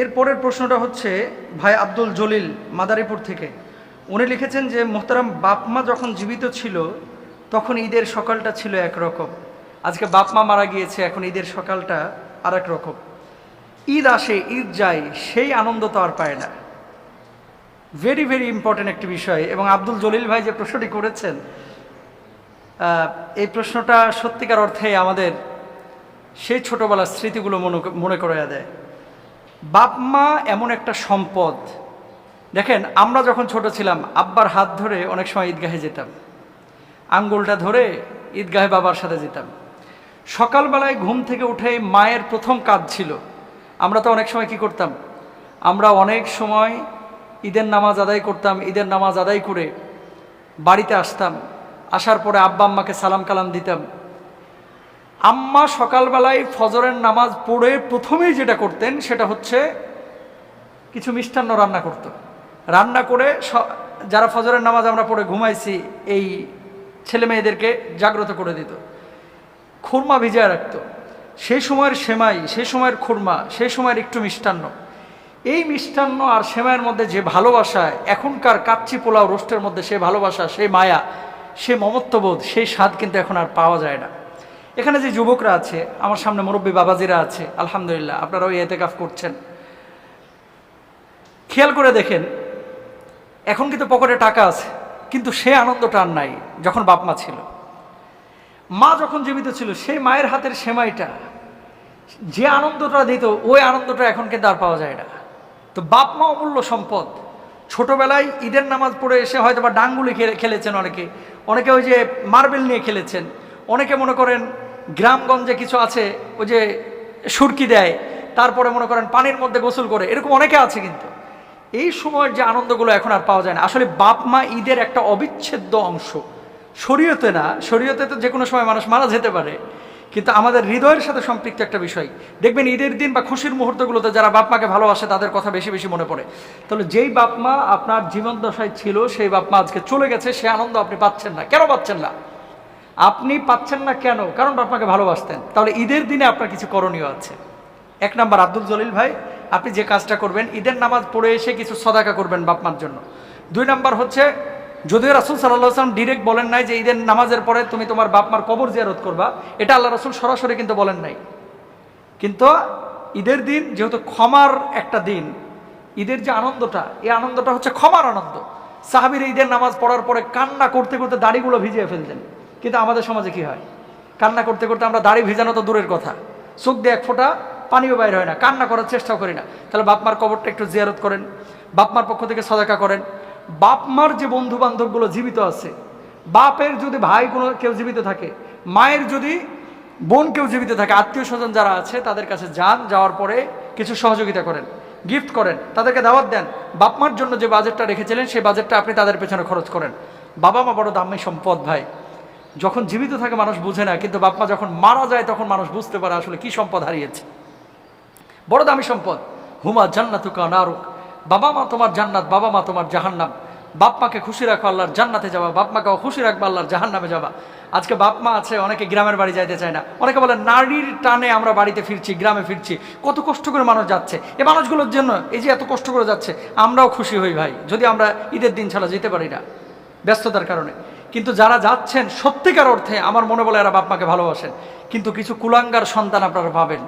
এরপরের প্রশ্নটা হচ্ছে ভাই আব্দুল জলিল মাদারীপুর থেকে। উনি লিখেছেন যে, মোহতারাম বাপমা যখন জীবিত ছিল, তখন ঈদের সকালটা ছিল একরকম আজকে বাপমা মারা গিয়েছে, এখন ঈদের সকালটা আর এক রকম। ঈদ আসে, ঈদ যায়, সেই আনন্দ তো আর পায় না। ভেরি ভেরি ইম্পর্টেন্ট একটি বিষয়। এবং আব্দুল জলিল ভাই যে প্রশ্নটি করেছেন এই প্রশ্নটা সত্যিকার অর্থে আমাদের সেই ছোটবেলার স্মৃতিগুলো মনে মনে করে দেয়। বাপ মা এমন একটা সম্পদ। দেখেন, আমরা যখন ছোট ছিলাম, আব্বার হাত ধরে অনেক সময় ঈদগাহে যেতাম। আঙ্গুলটা ধরে ঈদগাহে বাবার সাথে যেতাম। সকালবেলায় ঘুম থেকে উঠে মায়ের প্রথম কাজ ছিল। আমরা তো অনেক সময় কি করতাম? আমরা অনেক সময় ঈদের নামাজ আদায় করতাম, ঈদের নামাজ আদায় করে বাড়িতে আসতাম। আসার পরে আব্বা আম্মাকে সালাম কালাম দিতাম। আম্মা সকালবেলায় ফজরের নামাজ পড়ে প্রথমেই যেটা করতেন সেটা হচ্ছে কিছু মিষ্টান্ন রান্না করত। রান্না করে স- যারা ফজরের নামাজ আমরা পড়ে ঘুমাইছি, এই ছেলে মেয়েদেরকে জাগ্রত করে দিত। খুরমা ভিজায় রাখত। সেই সময়ের সেমাই, সেই সময়ের খুরমা, সেই সময়ের একটু মিষ্টান্ন। এই মিষ্টান্ন আর সেমাইয়ের মধ্যে যে ভালোবাসা, এখনকার কাচ্চি পোলাও রোস্টের মধ্যে সে ভালোবাসা সেই মায়া, সে মমত্ববোধ, সেই স্বাদ কিন্তু এখন আর পাওয়া যায় না। এখানে যে যুবকরা আছে, আমার সামনে মুরব্বী বাবাজিরা আছে, আলহামদুলিল্লাহ, আপনারাও এতেকাফ করছেন। খেয়াল করে দেখেন, এখন কিন্তু পকেটে টাকা আছে, কিন্তু সে আনন্দটা আর নাই, যখন বাপ মা ছিল। মা যখন জীবিত ছিল সেই মায়ের হাতের সেমাইটা, যে আনন্দটা দিত, ওই আনন্দটা এখন কিন্তু আর পাওয়া যায় না। তো বাপ মা অমূল্য সম্পদ। ছোটবেলায় ঈদের নামাজ পড়ে এসে হয়তো বা ডাঙ্গুলি খেলে- খেলেছেন অনেকে অনেকে ওই যে মার্বেল নিয়ে খেলেছেন, অনেকে মনে করেন গ্রামগঞ্জে কিছু আছে, ওই যে সুরকি দেয়, তারপরে মনে করেন পানির মধ্যে গোসল করে, এরকম অনেকে আছে কিন্তু। এই সময়ের যে আনন্দগুলো এখন আর পাওয়া যায় না। আসলে বাপ মা ঈদের একটা অবিচ্ছেদ্য অংশ। শরীয়তে না, শরীয়তে তো যে কোনো সময় মানুষ মারা যেতে পারে, কিন্তু আমাদের হৃদয়ের সাথে সম্পৃক্ত একটা বিষয়। দেখবেন ঈদের দিন বা খুশির মুহূর্তগুলোতে যারা বাপ মাকে ভালোবাসে, তাদের কথা বেশি বেশি মনে পড়ে। তাহলে যেই বাপ মা আপনার জীবন দশায় ছিল, সেই বাপ মা আজকে চলে গেছে, সে আনন্দ আপনি পাচ্ছেন না। কেন পাচ্ছেন না? আপনি পাচ্ছেন না কেন? কারণ বাপ মাকে ভালোবাসতেন। তাহলে ঈদের দিনে আপনার কিছু করণীয় আছে। এক নাম্বার, আব্দুল জলিল ভাই, আপনি যে কাজটা করবেন, ঈদের নামাজ পড়ে এসে কিছু সদাকা করবেন বাপ মার জন্য। দুই নাম্বার হচ্ছে, যদিও রাসুল সাল্লাহ আসলাম ডিরেক্ট বলেন নাই যে ঈদের নামাজের পরে তুমি তোমার বাপমার কবর জিয়ারত করবা, এটা আল্লাহ রসুল সরাসরি কিন্তু বলেন নাই। কিন্তু ঈদের দিন যেহেতু ক্ষমার একটা দিন, ঈদের যে আনন্দটা, এই আনন্দটা হচ্ছে ক্ষমার আনন্দ। সাহাবির ঈদের নামাজ পড়ার পরে কান্না করতে করতে দাড়িগুলো ভিজিয়ে ফেলতেন। কিন্তু আমাদের সমাজে কি হয়? কান্না করতে করতে আমরা দাড়ি ভিজানো তো দূরের কথা। চোখ দিয়ে এক ফোঁটা পানিও বাইর হয় না। কান্না করার চেষ্টাও করি না। তাহলে বাপমার কবরটা একটু জিয়ারত করেন। বাপমার পক্ষ থেকে সদাকা করেন। বাপমার যে বন্ধু বান্ধবগুলো জীবিত আছে, বাপের যদি ভাই কোনো কেউ জীবিত থাকে, মায়ের যদি বোন কেউ জীবিত থাকে আত্মীয় স্বজন যারা আছে, তাদের কাছে যান, যাওয়ার পরে কিছু সহযোগিতা করেন, গিফট করেন, তাদেরকে দাওয়াত দেন। বাপমার জন্য যে বাজেটটা রেখেছিলেন, সেই বাজেটটা আপনি তাদের পেছনে খরচ করেন। বাবা মা বড় দামি সম্পদ, ভাই। যখন জীবিত থাকে মানুষ বুঝে না, কিন্তু বাপমা যখন মারা যায় তখন মানুষ বুঝতে পারে আসলে কি সম্পদ হারিয়েছে। বড় দামি সম্পদ। হুমা জান্নাতুকা নারুক। বাবা মা তোমার জান্নাত, বাবা মা তোমার জাহান্নাম। বাপ মাকে খুশি রাখো, আল্লাহর জান্নাতে যাবা। বাপ মাকেও খুশি রাখবা, আল্লাহর জাহান্নামে যাবা। আজকে বাপ মা আছে, অনেকে গ্রামের বাড়ি যাইতে চায় না। অনেকে বলে, নারীর টানে আমরা বাড়িতে ফিরছি, গ্রামে ফিরছি। কত কষ্ট করে মানুষ যাচ্ছে। এ মানুষগুলোর জন্য এই যে এত কষ্ট করে যাচ্ছে, আমরাও খুশি হই ভাই। যদি আমরা ঈদের দিন ছাড়া যেতে পারি না ব্যস্ততার কারণে। কিন্তু যারা যাচ্ছেন সত্যিকার অর্থে, আমার মনে বলে এরা বাপ মাকে ভালোবাসেন। কিন্তু কিছু কুলাঙ্গার সন্তান আপনারা পাবেন।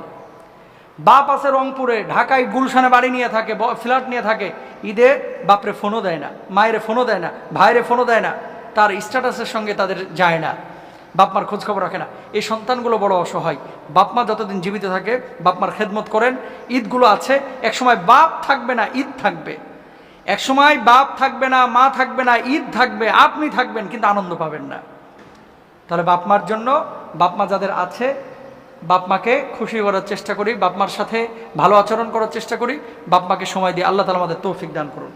বাপ আছে রংপুরে, ঢাকায় গুলশানে বাড়ি নিয়ে থাকে ফ্ল্যাট নিয়ে থাকে। ঈদে বাপরে ফোনও দেয় না, মায়েরে ফোনও দেয় না, ভাইরে ফোনও দেয় না, তার স্ট্যাটাসের সঙ্গে তাদের যায় না। বাপমার খোঁজ খবর রাখে না। এই সন্তানগুলো বড় অসহায়। বাপমা যতদিন জীবিত থাকে, বাপমার খেদমত করেন। ঈদগুলো আছে, একসময় বাপ থাকবে না, ঈদ থাকবে। একসময় বাপ থাকবে না, মা থাকবে না, ঈদ থাকবে, আপনি থাকবেন, কিন্তু আনন্দ পাবেন না। তাহলে বাপ মার জন্য বাপমা যাদের আছে বাপমাকে খুশি করার চেষ্টা করি বাপমার সাথে ভালো আচরণ করার চেষ্টা করি বাপমাকে সময় দিয়ে আল্লাহ তালা আমাদের তৌফিক দান করুন।